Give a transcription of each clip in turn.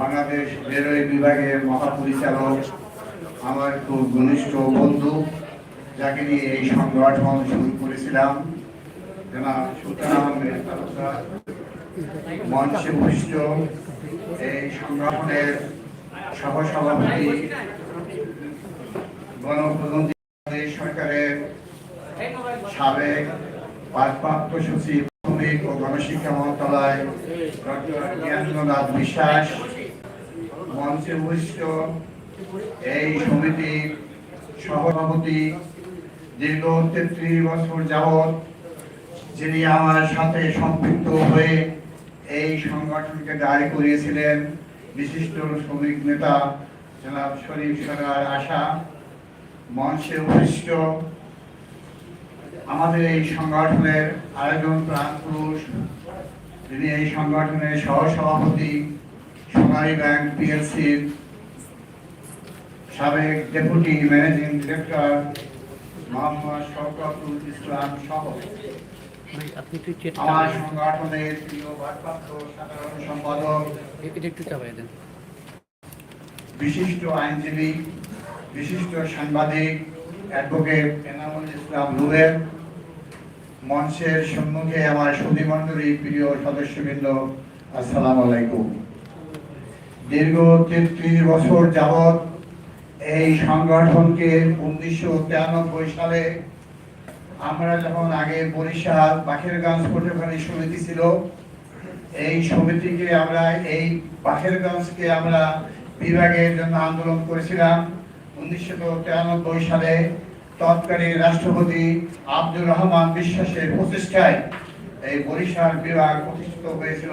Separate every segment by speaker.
Speaker 1: Bangladesh railway বিভাগের মহাপরিচালক, আমার খুব ঘনিষ্ঠ বন্ধু, যাকে নিয়ে এই সংগঠন শুরু করেছিলাম। মঞ্চে উপস্থিত এই সংগঠনের সহসভাপতি, গণপ্রজাতন্ত্রী সরকারের সাবেক ভারপ্রাপ্ত সচিব শ্রমিক ও গণশিক্ষা মন্ত্রণালয় ডক্টর বিশ্বাস, মঞ্চে উপস্থিত এই সমিতির সভাপতি দীর্ঘ তেত্রিশ বছর যাবৎ, যিনি আমার সাথে সম্পৃক্ত হয়ে এই সংগঠনকে দাঁড় করিয়েছিলেন, বিশিষ্ট শ্রমিক নেতা জনাব শরীফ সরকার আশা, মঞ্চে উপস্থিত আমাদের এই সংগঠনের আয়োজন প্রাণ পুরুষ, যিনি এই সংগঠনের সহসভাপতি সোনালী ব্যাংক পিএলসির সাবেক deputy managing director Mohammad Islam সহ আমার সংগঠনের প্রিয় ভারপ্রাপ্ত সাধারণ সম্পাদক, বিশিষ্ট আইনজীবী, বিশিষ্ট সাংবাদিক, অ্যাডভোকেট এনামুল ইসলাম রুবেল মঞ্চের সম্মুখে আমার সুধীমণ্ডলী প্রিয় সদস্যবৃন্দ, আসসালামু আলাইকুম। দীর্ঘ তেত্রিশ বছর যাবৎ এই সংগঠনকে উনিশশো তিরানব্বই সালে আমরা যখন আগে বরিশাল বাখেরগঞ্জ পটুখালী সমিতি ছিল, এই সমিতিকে আমরা, এই বাখেরগঞ্জকে আমরা বিভাগের জন্য আন্দোলন করেছিলাম। উনিশশো তিরানব্বই সালে তৎকালীন রাষ্ট্রপতি আব্দুর রহমান বিশ্বাসের প্রচেষ্টায় এই বরিশাল বিভাগ প্রতিষ্ঠিত হয়েছিল।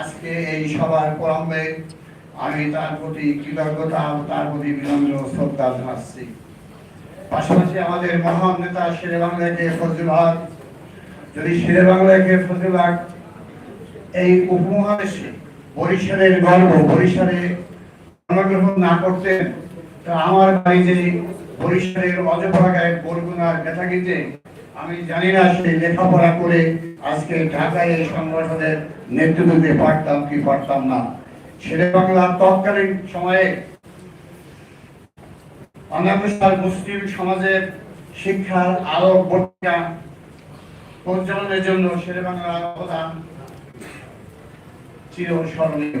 Speaker 1: আজকে এই সভার প্রারম্ভে আমি তার প্রতি কৃতজ্ঞতা তার প্রতি বিনম্র শ্রদ্ধা জানাচ্ছি। পাশাপাশি আমাদের মহান নেতা শেরে বাংলাকে ফজলুল হক, যদি শেরে বাংলাকে ফজলুল হক এই উপমহাদেশে বরিশালের গর্ব, বরিশালে জন্মগ্রহণ না করতেন, তা আমার বাড়ি যে বরিশালের অজপাড়ায় বরগুনার বেথাগিতে আমি জানি না সে লেখাপড়া করে আজকে ঢাকায় এই সংগঠনের নেতৃত্ব দিতে পারতাম কি পারতাম না। শেরে বাংলা তৎকালীন সময়ে অনানুষ্ঠান মুসলিম সমাজের শিক্ষার আলো ভূমিকা পরিচালনের জন্য শেরে বাংলার অবদান চির স্মরণীয়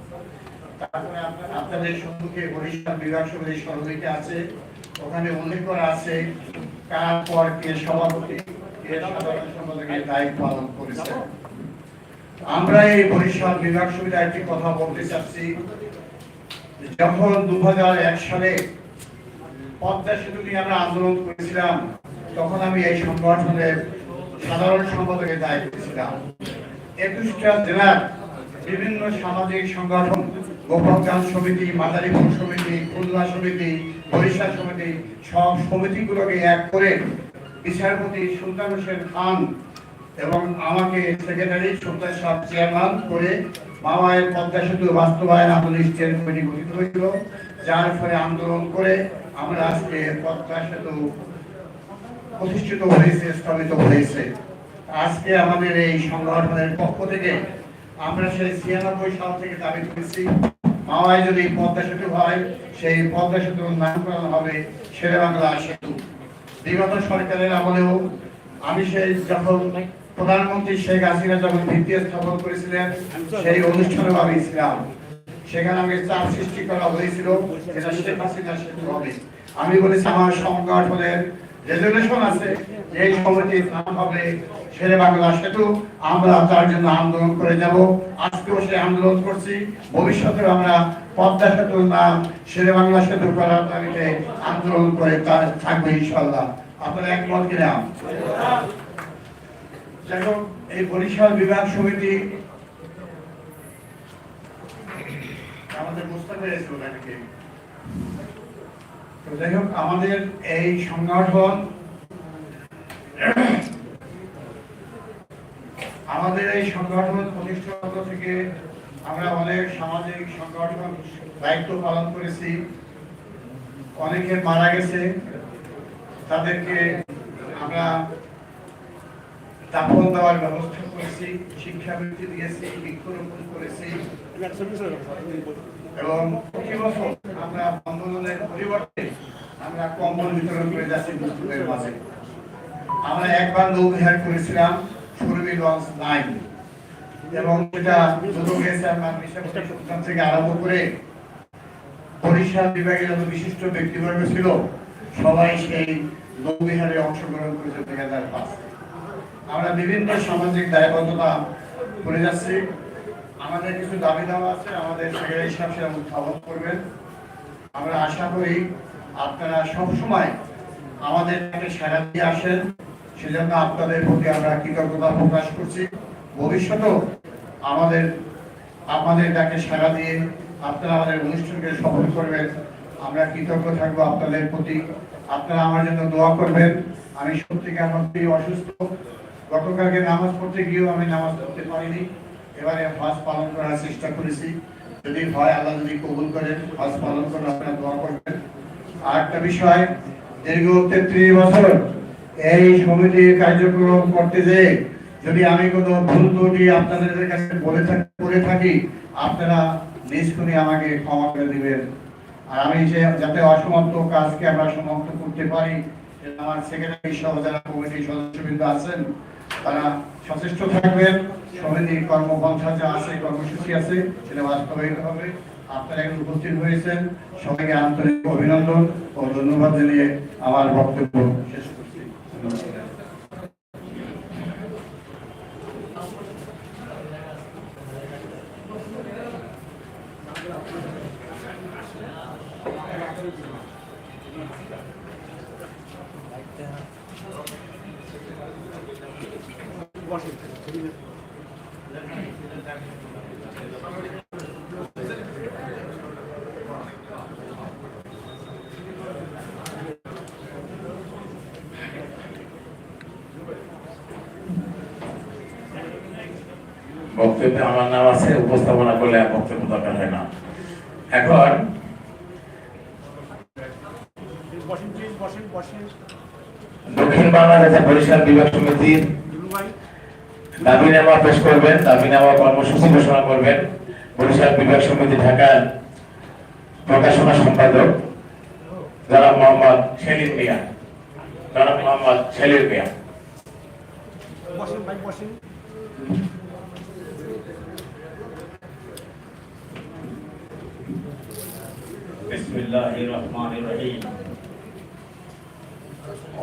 Speaker 1: আপনাদের সম্মুখে বরিশাল বিভাগ সমিতির সভাপতি আছে, ওখানে উল্লেখ করা আছে কার পর কে সভাপতি, কে সাধারণ সম্পাদকের দায়িত্ব পালন করেছে আমরা এই বরিশাল বিভাগ সমিতির একটি কথা বলতে চাচ্ছি যখন দু সালে পদ্মা সেতু নিয়ে আমরা আন্দোলন করেছিলাম, তখন আমি এই সংগঠনের সাধারণ সম্পাদকের দায়িত্ব ছিলাম। একুশটা জেলার বিভিন্ন সামাজিক সংগঠন গোপালগঞ্জ সমিতি, মাদারীপুর সমিতি, খুলনা সমিতি, বরিশাল সমিতি, সব সমিতিগুলোকে এক করে বিচারপতি সুলতান হোসেন খান এবং আমাকে সেক্রেটারি সুলতান সাহেব চেয়ারম্যান করে মামায়ের পদ্মা সেতু বাস্তবায়ন আন্দোলন স্টেট কমিটি গঠিত হয়েছিল, যার ফলে আন্দোলন করে আমরা আজকে পদ্মা সেতু প্রতিষ্ঠিত হয়েছে স্থাপিত হয়েছে। আজকে আমাদের এই সংগঠনের পক্ষ থেকে আমরা সেই ছিয়ানব্বই সাল থেকে দাবি করেছি। মাওয়ায় যদি পদ্মা সেতু হয়, সেই পদ্মা সেতুর নামকরণ হবে শেরে বাংলা সেতু। বিগত সরকারের আমলেও আমি সেই যখন প্রধানমন্ত্রী শেখ হাসিনা যখন ভিত্তি স্থাপন করেছিলেন, সেই অনুষ্ঠানেও আমি ছিলাম। সেখানে আমাকে চাপ সৃষ্টি করা হয়েছিল যেটা শেখ হাসিনা সেতু হবে। আমি বলেছি, আমার সংগঠনের রেজলিউশন আছে এই সমিতির নাম হবে শেরে বাংলা সেতু, আমরা তার জন্য আন্দোলন করে যাব। আজকেও সে আন্দোলন করছি। ভবিষ্যতে আমরা পদ্মা সেতুর নাম শেরে বাংলা সেতু করার দাবিতে আন্দোলন করে তার থাকবে ইনশাল্লাহ আপনারা একমত কিনা? যাই এই বরিশাল বিভাগ সমিতি আমাদের বুঝতে পেরেছে ওনাকে। তো যাই হোক, আমাদের এই সংগঠন আমাদের এই সংগঠন প্রতিষ্ঠা থেকে আমরা অনেক সামাজিক সংগঠন দায়িত্ব পালন করেছি। অনেকে মারা গেছে। তাদেরকে আমরা দাফন দেওয়ার ব্যবস্থা করেছি, শিক্ষাবৃত্তি দিয়েছি, বৃক্ষরোপণ করেছি। এবং প্রতি বছর আমরা বন্ধনের পরিবর্তে আমরা কম্বল বিতরণ করে যাচ্ছি মাঝে। আমরা একবার নৌবিহার করেছিলাম। সুরবি লঞ্চ নাইন এবং সেটা যত গেছে আমরা সুলতান থেকে আরম্ভ করে বরিশাল বিভাগের যত বিশিষ্ট ব্যক্তিবর্গ ছিল, সবাই সেই নৌবিহারে অংশগ্রহণ করেছে দুই হাজার পাঁচ আমরা বিভিন্ন সামাজিক দায়বদ্ধতা করে যাচ্ছি। আমাদের কিছু দাবি দাওয়া আছে, আমাদের সেক্রেটারি সাহেব সেটা উত্থাপন করবেন। আমরা আশা করি আপনারা সব সময় আমাদের সারা দিয়ে আসেন। সেজন্য আপনাদের প্রতি আমরা কৃতজ্ঞতা প্রকাশ করছি। ভবিষ্যতেও আমাদের আমাদের ডাকে সারা দিয়ে আপনারা আমাদের অনুষ্ঠানকে সফল করবেন। আমরা কৃতজ্ঞ থাকব আপনাদের প্রতি। আপনারা আমার জন্য দোয়া করবেন। আমি সত্যিকার মধ্যেই অসুস্থ। গতকালকে নামাজ পড়তে গিয়েও আমি নামাজ পড়তে পারিনি। এবারে হজ পালন করার চেষ্টা করেছি। যদি হয় আল্লাহ যদি কবুল করেন, হজ পালন করে আপনারা দোয়া করবেন। আর একটা বিষয়, দীর্ঘ তেত্রিশ বছর এই সমিতির কার্যক্রম করতে যে যদি আমি কোনো ভুল ত্রুটি আপনাদের কাছে বলে থাকি, করে থাকি, আপনারা নিষ্কুনি আমাকে ক্ষমা করে দিবেন। আর আমি যে, যাতে অসমাপ্ত কাজকে আমরা সমাপ্ত করতে পারি আমার সেক্রেটারি সহ যারা কমিটির সদস্যবৃন্দ আছেন, তারা সচেষ্ট থাকবেন। সমিতির কর্মপন্থা যা আছে, কর্মসূচি আছে, সেটা বাস্তবায়িত হবে। আপনারা এখানে উপস্থিত হয়েছেন। সবাইকে আন্তরিক অভিনন্দন ও ধন্যবাদ জানিয়ে আমার বক্তব্য শেষ করছি ধন্যবাদ।
Speaker 2: বক্তব্যে আমার নাম আছে, উপস্থাপনা করলে বক্তব্য দরকার হয় না। এখন দক্ষিণ বাংলাদেশে বরিশাল বিভাগ সমিতির দাবিনামা পেশ করবেন দাবিনামা কর্মসূচি ঘোষণা করবেন। বরিশাল বিভাগ সমিতি ঢাকার প্রকাশনা সম্পাদক জনাব মোহাম্মদ সেলিম মিয়া। জনাব মোহাম্মদ সেলিম মিয়া।
Speaker 3: বিসমিল্লাহির রহমানির রহিম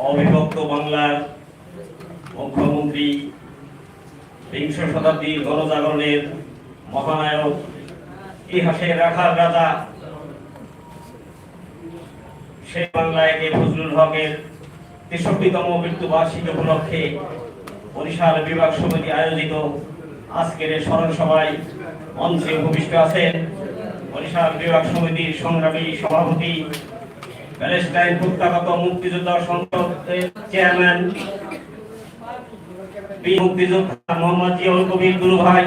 Speaker 3: অবিভক্ত বাংলার মুখ্যমন্ত্রী বিংশ শতাব্দীর গণজাগরণের মহানায়ক, ইতিহাসের রাখার রাজা সে বাংলায় ফজলুল হকের তেষট্টিতম মৃত্যুবার্ষিকী উপলক্ষে বরিশাল বিভাগ সমিতি আয়োজিত আজকের স্মরণ সভায় মঞ্চে ভূমিষ্ঠ আছেন বরিশাল বিভাগ সমিতির সংগ্রামী সভাপতি প্যালেস্টাইন প্রত্যাগত মুক্তিযোদ্ধা সংসদের চেয়ারম্যান মুক্তিযোদ্ধা মোহাম্মদ জিয়াউল কবির গুরু ভাই,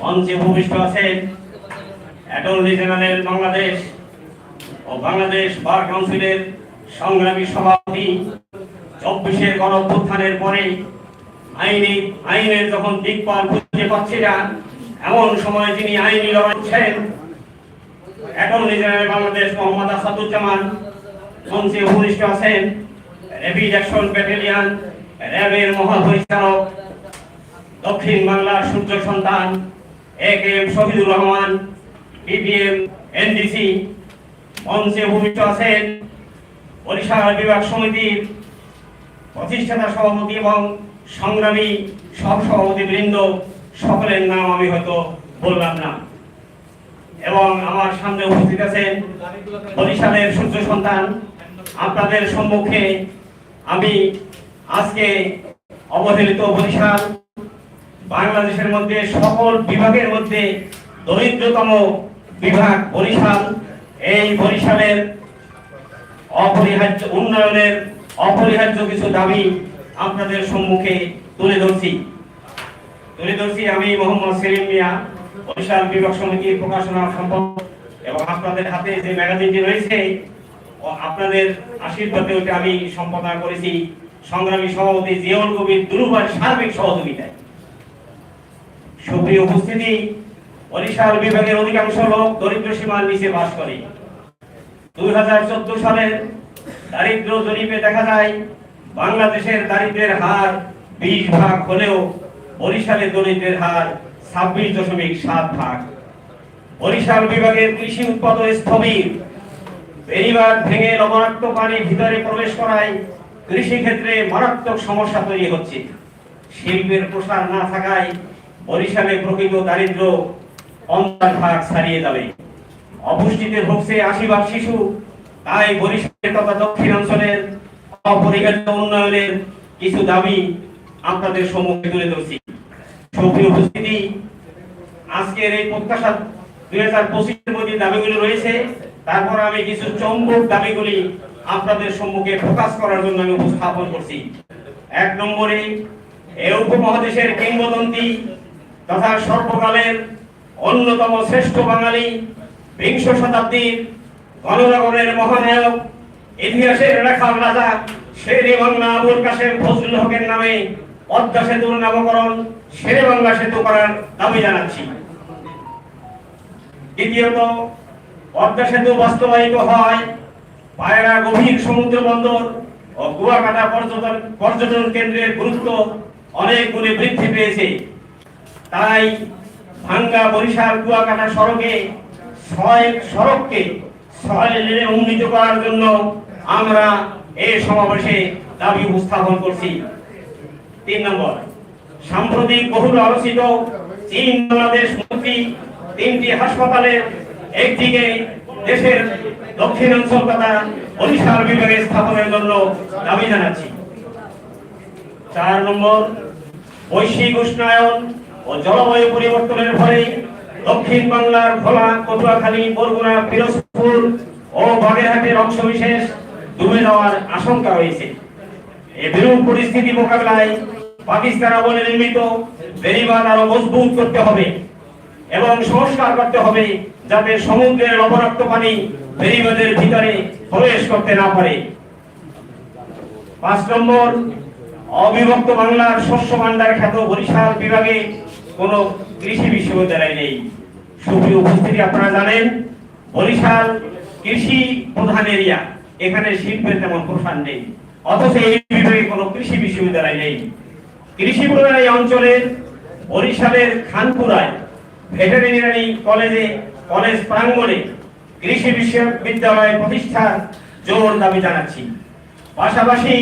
Speaker 3: মঞ্চে ভূমিষ্ঠ আছেন অ্যাটর্নি জেনারেল বাংলাদেশ ও বাংলাদেশ বার কাউন্সিলের সংগ্রামী সভাপতি। চব্বিশের গণ অভ্যুত্থানের পরে আইনি, আইনের যখন দিকপাল খুঁজে পাচ্ছে না, এমন সময় যিনি আইনি লড়াই অ্যাটর্নি জেনারেল বাংলাদেশ মোহাম্মদ আসাদুজ্জামান মঞ্চে উপনিষ্ঠ আছেন। র্যাপিড অ্যাকশন ব্যাটালিয়ন, র্যাবের মহাপরিচালক, দক্ষিণ বাংলার সূর্য সন্তান, A K M Shahidur Rahman BPM NDC মঞ্চে ভূমিষ্ঠ আছেন বরিশাল বিভাগ সমিতির প্রতিষ্ঠাতা সভাপতি এবং সংগ্রামী সহ সভাপতি বৃন্দ সকলের নাম আমি হয়তো বললাম না। এবং আমার সামনে উপস্থিত আছেন বরিশালের সূর্য সন্তান। আপনাদের সম্মুখে আমি আজকে অবহেলিত বরিশাল, বাংলাদেশের মধ্যে সকল বিভাগের মধ্যে দরিদ্রতম বিভাগ বরিশাল। এই বরিশালের অপরিহার্য উন্নয়নের অপরিহার্য কিছু দাবি আপনাদের সম্মুখে তুলে ধরছি। তুলে ধরছি আমি মোহাম্মদ সেলিম মিয়া। বরিশাল বিভাগ সমিতির প্রকাশনা সম্পাদক এবং আপনাদের হাতে যে ম্যাগাজিনটি রয়েছে, ও আপনাদের আশীর্বাদে ওইটা আমি সম্পাদনা করেছি। সংগ্রামী সভাপতি জিয়াউল কবির দুরুবার সার্বিক সহযোগিতায়। সুপ্রিয় উপস্থিতি বরিশাল বিভাগের অধিকাংশ লোক দরিদ্র সীমার নিচে বাস করে। দুই হাজার চোদ্দ সালের দারিদ্র জরিপে দেখা যায়, বাংলাদেশের দারিদ্রের হার বিশ ভাগ হলেও বরিশালে দরিদ্রের হার ছাব্বিশ দশমিক সাত ভাগ। বরিশাল বিভাগের কৃষি উৎপাদন স্থবির। বেড়িবাঁধ ভেঙে লবণাক্ত পানি ভিতরে প্রবেশ করায় কৃষি ক্ষেত্রে মারাত্মক সমস্যা তৈরি হচ্ছে। শিল্পের প্রসার না থাকায় বরিশালে প্রকৃত দারিদ্র পঞ্চাশ ভাগ ছাড়িয়ে যাবে। অপুষ্টিতে ভুগছে আশি ভাগ শিশু। তাই বরিশালের তথা দক্ষিণাঞ্চলের অপরিহার্য উন্নয়নের কিছু দাবি আপনাদের সম্মুখে তুলে ধরছি। আজকের এই প্রত্যাশা দুই হাজার পঁচিশের মধ্যে রয়েছে, তারপর আমি কিছু দাবিগুলি আপনাদের সম্মুখে করার জন্য করছি। এক নম্বরে উপমহাদেশের কিংবদন্তি তথা সর্বকালের অন্যতম শ্রেষ্ঠ বাঙালি বিংশ শতাব্দীর গণজাগরণের মহানায়ক, ইতিহাসের রেখাল রাজা শেরে ফজলুল হকের নামে পদ্মা সেতুর নামকরণ শেরে বাংলা সেতু করার দাবি জানাচ্ছি। দ্বিতীয়ত, পদ্মা সেতু বাস্তবায়িত হয় পায়রা গভীর সমুদ্র বন্দর ও কুয়াকাটা পর্যটন পর্যটন কেন্দ্রের গুরুত্ব অনেক গুণে বৃদ্ধি পেয়েছে। তাই ভাঙ্গা বরিশাল কুয়াকাটা সড়কে ছয় সড়ককে ছয় লেনে উন্নীত করার জন্য আমরা এই সমাবেশে দাবি উপস্থাপন করছি। তিন নম্বর সাম্প্রতিক বহুল আলোচিত চীন বাংলাদেশ মন্ত্রী তিনটি হাসপাতালের একদিকে দেশের দক্ষিণাঞ্চল তথা বরিশাল বিভাগে স্থাপনের জন্য দাবি জানাচ্ছি। চার নম্বর, বৈশ্বিক উষ্ণায়ন ও জলবায়ু পরিবর্তনের ফলে দক্ষিণ বাংলার ভোলা পটুয়াখালী বরগুনা, পিরোজপুর ও বাগেরহাটের অংশবিশেষ ডুবে যাওয়ার আশঙ্কা রয়েছে। এই বিরূপ পরিস্থিতি মোকাবেলায় পাকিস্তান আমলে নির্মিত বেড়িবাঁধ আরও মজবুত করতে হবে এবং সংস্কার করতে হবে যাতে সমুদ্রের লবণাক্ত পানি বেড়িবাঁধের ভিতরে প্রবেশ করতে না পারে। পাঁচ নম্বর, অবিভক্ত বাংলার শস্য ভান্ডার খ্যাত বরিশাল বিভাগে কোনো কৃষি বিশ্ববিদ্যালয় নেই। সুপ্রিয় উপস্থিতি, আপনারা জানেন, বরিশাল কৃষি প্রধান এরিয়া। এখানে শিল্পের তেমন প্রসার নেই। অথচ এই বিভাগে কোনো কৃষি বিশ্ববিদ্যালয় নেই। কৃষি প্রধান এই অঞ্চলের বরিশালের খানপুরায় ভেটেরিনারি কলেজে, কলেজ প্রাঙ্গণে কৃষি বিশ্ববিদ্যালয় প্রতিষ্ঠার জোর দাবি জানাচ্ছি। পাশাপাশি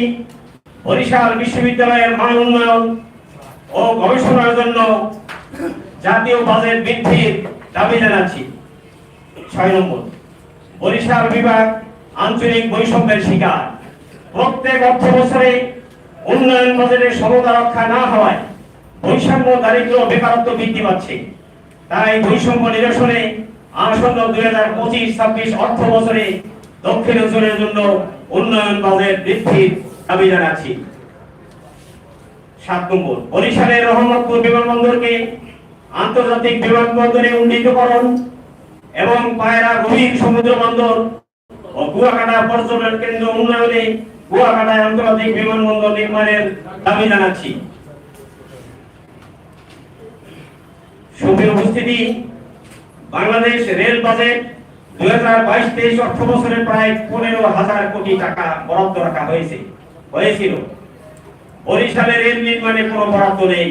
Speaker 3: বরিশাল বিশ্ববিদ্যালয়ের মান উন্নয়ন ও গবেষণার জন্য জাতীয় বাজেট বৃদ্ধির দাবি জানাচ্ছি। ছয় নম্বর, বরিশাল বিভাগ আঞ্চলিক বৈষম্যের শিকার। প্রত্যেক অর্থ বছরে উন্নয়ন বাজেটের সমতা রক্ষা না হওয়ায় বৈষম্য দারিদ্র বেকারত্ব বৃদ্ধি পাচ্ছে। তাই বৈষম্য নিরসনে আসন্ন দুই হাজার পঁচিশ, ছাব্বিশ অর্থ বছরে দক্ষিণ অঞ্চলের জন্য উন্নয়ন বাজেট বৃদ্ধির দাবি জানাচ্ছি। সাত নম্বর, বরিশালের রহমতপুর বিমানবন্দরকে আন্তর্জাতিক বিমানবন্দরে উন্নীতকরণ এবং পায়রা গভীর সমুদ্র বন্দর ও কুয়াকাটা পর্যটন কেন্দ্র উন্নয়নে কুয়াকাটায় আন্তর্জাতিক বিমানবন্দর নির্মাণের দাবি জানাচ্ছি। সুপ্রিয় উপস্থিতি, বাংলাদেশ রেল বাজেট দুই হাজার বাইশ তেইশ অর্থ বছরে প্রায় পনেরো হাজার কোটি টাকা বরাদ্দ রাখা হয়েছে। হয়েছিল। বরিশালে রেল নির্মাণে কোনো বরাদ্দ নেই।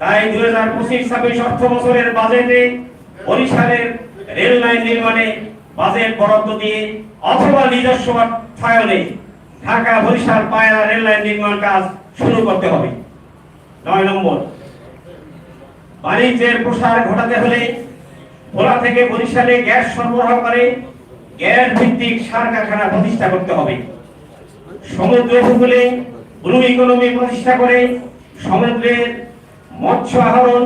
Speaker 3: তাই দুই হাজার পঁচিশ ছাব্বিশ অর্থ বছরের বাজেটে বরিশালের রেল লাইন নির্মাণে বাজেট বরাদ্দ দিয়ে অথবা নিজস্ব অর্থায়নে ঢাকা বরিশাল পায়রা রেল লাইন নির্মাণ কাজ শুরু করতে হবে। নয় নম্বর, বাণিজ্যের প্রসার ঘটাতে হলে ভোলা থেকে বরিশালে গ্যাস সরবরাহ করে, গ্যাস ভিত্তিক সার কারখানা প্রতিষ্ঠা করতে হবে। সমুদ্র উপকূলে ব্লু ইকোনমি প্রতিষ্ঠা করে, সমুদ্রের মৎস্য আহরণ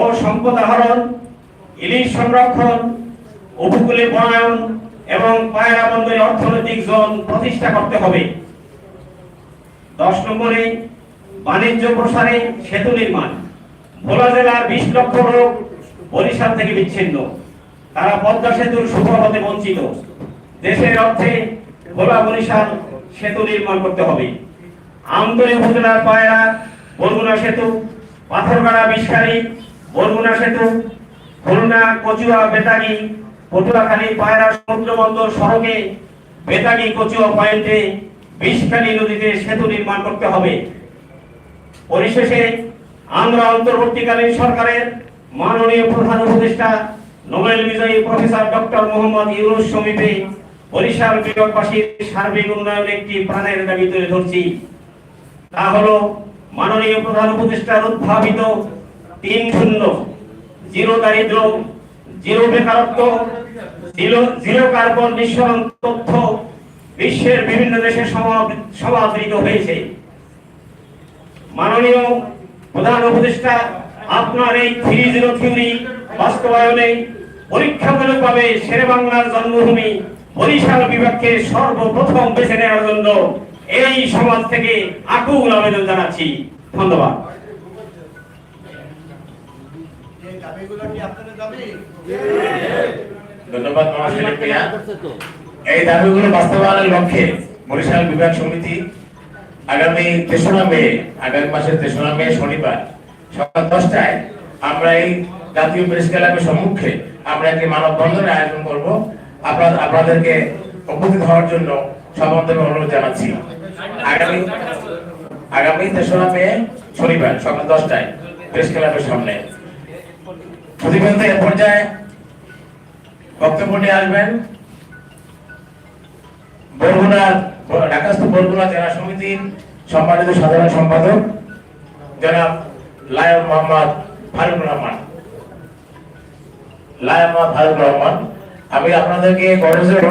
Speaker 3: ও সম্পদ আহরণ, ইলিশ সংরক্ষণ, উপকূলে বনায়ন এবং পায়রা বন্দরে অর্থনৈতিক জোন প্রতিষ্ঠা করতে হবে। দশ নম্বরে বাণিজ্য প্রসারে সেতু নির্মাণ। ভোলা জেলার বিশ লক্ষ লোক বরিশাল থেকে বিচ্ছিন্ন। তারা পদ্মা সেতুর সুফল হতে বঞ্চিত। দেশের অর্থে ভোলা বরিশাল সেতু নির্মাণ করতে হবে। আমতলী উপজেলার পায়রা, বরগুনা সেতু, পাথরগাড়া বিষকারী বরগুনা সেতু, খুলনা, কচুয়া, বেতাগি পটুয়াখালী পায়রা সমুদ্র বন্দর সড়কে বেতাগি কচুয়া পয়েন্টে বিষখালী নদীতে সেতু নির্মাণ করতে হবে। পরিশেষে আমরা অন্তর্বর্তীকালীন সরকারের মাননীয় প্রধান উপদেষ্টা, নোবেল বিজয়ী প্রফেসর ডক্টর মোহাম্মদ ইউনুস সমীপে বরিশাল বিভাগবাসীর সার্বিক উন্নয়নের একটি প্রাণের দাবি তুলে ধরছি। তা হলো মাননীয় প্রধান উপদেষ্টার উদ্ভাবিত তিন শূন্য, জিরো দারিদ্র জিরো বেকারত্ব, জিরো জিরো কার্বন নিঃসরণ তথ্য বিশ্বের বিভিন্ন দেশে সমা- সমাদৃত হয়েছে। মাননীয় প্রধান উপদেষ্টা, আপনার এই থ্রি জিরো থিওরি বাস্তবায়নে পরীক্ষামূলকভাবে শেরে বাংলার জন্মভূমি বরিশাল বিভাগকে সর্বপ্রথম বেছে নেওয়ার জন্য এই সমাজ থেকে আকুল আবেদন জানাচ্ছি। ধন্যবাদ।
Speaker 2: এই দাবিগুলো বাস্তবায়নের লক্ষ্যে বরিশাল বিভাগ সমিতি আগামী তেসরা মে, আগামী মাসের তেসরা মে শনিবার সকাল দশটায় আমরা এই জাতীয় প্রেস ক্লাবের সম্মুখে আমরা একটি মানববন্ধনের আয়োজন করব। আপনার আপনাদেরকে উপস্থিত হওয়ার জন্য সমান্তরে অনুরোধ জানাচ্ছি। আগামী আগামী তেসরা মে শনিবার সকাল দশটায় প্রেস ক্লাবের সামনে। প্রতিবন্ধী এ পর্যায়ে বক্তব্য নিয়ে আসবেন বরগুনা ঢাকাস্থ বরগুনা জেলা সমিতির সম্মানিত সাধারণ সম্পাদক জনাব লায়ন মোহাম্মদ ফারুক রহমান। লায়ন মোহাম্মদ ফারুক রহমান, আমি আপনাদেরকে গরজের